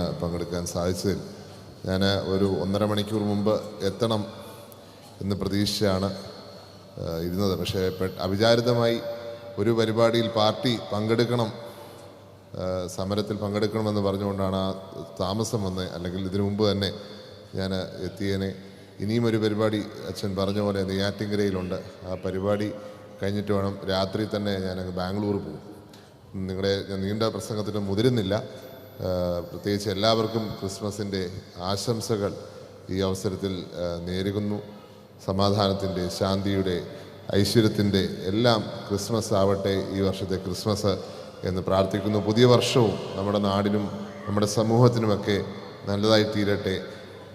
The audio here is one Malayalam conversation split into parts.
പങ്കെടുക്കാൻ സാധിച്ചതിൽ ഞാൻ ഒരു ഒന്നര മണിക്കൂർ മുമ്പ് എത്തണം എന്ന് പ്രതീക്ഷിച്ചാണ് ഇരുന്നത്. പക്ഷേ അവിചാരിതമായി ഒരു പരിപാടിയിൽ പാർട്ടി പങ്കെടുക്കണം സമരത്തിൽ പങ്കെടുക്കണമെന്ന് പറഞ്ഞുകൊണ്ടാണ് ആ താമസം വന്നത് അല്ലെങ്കിൽ ഇതിനു മുമ്പ് തന്നെ ഞാൻ എത്തിയേനെ. ഇനിയും ഒരു പരിപാടി അച്ഛൻ പറഞ്ഞ പോലെ നെയ്യാറ്റിങ്കരയിലുണ്ട് ആ പരിപാടി കഴിഞ്ഞിട്ട് വേണം രാത്രി തന്നെ ഞാൻ ബാംഗ്ലൂർ പോകും. നിങ്ങളുടെ നീണ്ട പ്രസംഗത്തിന് മുതിരുന്നില്ല. പ്രത്യേകിച്ച് എല്ലാവർക്കും ക്രിസ്മസിന്റെ ആശംസകൾ ഈ അവസരത്തിൽ നേരുകുന്നു സമാധാനത്തിന്റെ ശാന്തിയുടെ ഐശ്വര്യത്തിന്റെ എല്ലാം ക്രിസ്മസ് ആവട്ടെ ഈ വർഷത്തെ ക്രിസ്മസ് എന്ന് പ്രാർത്ഥിക്കുന്നു. പുതിയ വർഷവും നമ്മുടെ നാടിനും നമ്മുടെ സമൂഹത്തിനുമൊക്കെ നല്ലതായി തീരട്ടെ.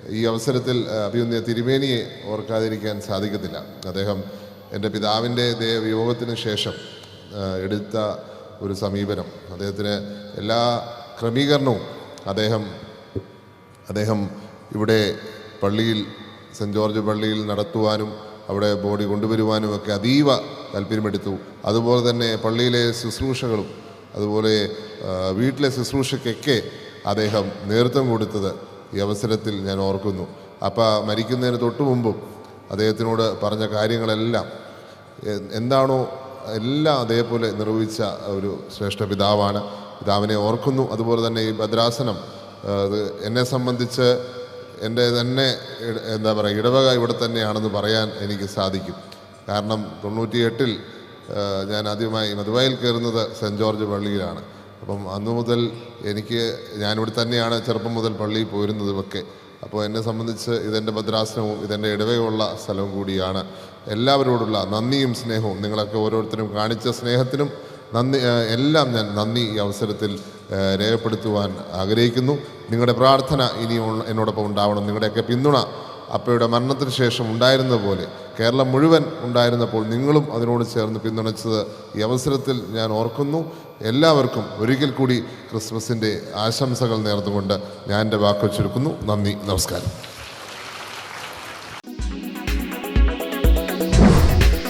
ഈ അവസരത്തിൽ അഭിയുന്ന തിരുമേനിയെ ഓർക്കാതിരിക്കാൻ സാധിക്കത്തില്ല. അദ്ദേഹം എന്റെ പിതാവിന്റെ ദേവയോഗത്തിന് ശേഷം എടുത്ത ഒരു സമീപനം. അദ്ദേഹത്തിന് എല്ലാ ക്രമീകരണവും അദ്ദേഹം അദ്ദേഹം ഇവിടെ പള്ളിയിൽ സെന്റ് ജോർജ് പള്ളിയിൽ നടത്തുവാനും അവിടെ ബോഡി കൊണ്ടുവരുവാനും ഒക്കെ അതീവ താല്പര്യമെടുത്തു. അതുപോലെ തന്നെ പള്ളിയിലെ ശുശ്രൂഷകളും അതുപോലെ വീട്ടിലെ ശുശ്രൂഷയ്ക്കൊക്കെ അദ്ദേഹം നേതൃത്വം കൊടുത്തത് ഈ അവസരത്തിൽ ഞാൻ ഓർക്കുന്നു. അപ്പോൾ മരിക്കുന്നതിന് തൊട്ടു മുമ്പും അദ്ദേഹത്തിനോട് പറഞ്ഞ കാര്യങ്ങളെല്ലാം എന്താണോ എല്ലാം അതേപോലെ നിർവഹിച്ച ഒരു ശ്രേഷ്ഠ പിതാവാണ്. പിതാവിനെ ഓർക്കുന്നു. അതുപോലെ തന്നെ ഈ ഭദ്രാസനം എന്നെ സംബന്ധിച്ച് എന്റെ തന്നെ എന്താ പറയുക ഇടവക ഇവിടെ തന്നെയാണെന്ന് പറയാൻ എനിക്ക് സാധിക്കും. കാരണം തൊണ്ണൂറ്റിയെട്ടിൽ ഞാൻ ആദ്യമായി മധുവായിൽ കയറുന്നത് സെന്റ് ജോർജ് പള്ളിയിലാണ്. അപ്പം അന്നു മുതൽ എനിക്ക് ഞാനിവിടെ തന്നെയാണ് ചെറുപ്പം മുതൽ പള്ളിയിൽ പോയിരുന്നതുമൊക്കെ അപ്പോൾ എന്നെ സംബന്ധിച്ച് ഇതെന്റെ ഭദ്രാസനവും ഇതെന്റെ ഇടവയുള്ള സ്ഥലവും കൂടിയാണ്. എല്ലാവരോടുള്ള നന്ദിയും സ്നേഹവും നിങ്ങളൊക്കെ ഓരോരുത്തരും കാണിച്ച സ്നേഹത്തിനും നന്ദി എല്ലാം ഞാൻ നന്ദി ഈ അവസരത്തിൽ രേഖപ്പെടുത്തുവാൻ ആഗ്രഹിക്കുന്നു. നിങ്ങളുടെ പ്രാർത്ഥന ഇനി എന്നോടൊപ്പം ഉണ്ടാവണം. നിങ്ങളുടെയൊക്കെ പിന്തുണ അപ്പയുടെ മരണത്തിന് ശേഷം ഉണ്ടായിരുന്ന പോലെ കേരളം മുഴുവൻ ഉണ്ടായിരുന്നപ്പോൾ നിങ്ങളും അതിനോട് ചേർന്ന് പിന്തുണച്ചത് ഈ അവസരത്തിൽ ഞാൻ ഓർക്കുന്നു. എല്ലാവർക്കും ഒരിക്കൽ കൂടി ക്രിസ്മസിന്റെ ആശംസകൾ നേർന്നുകൊണ്ട് ഞാൻ എന്റെ വാക്ക് ചുരുക്കുന്നു. നന്ദി നമസ്കാരം.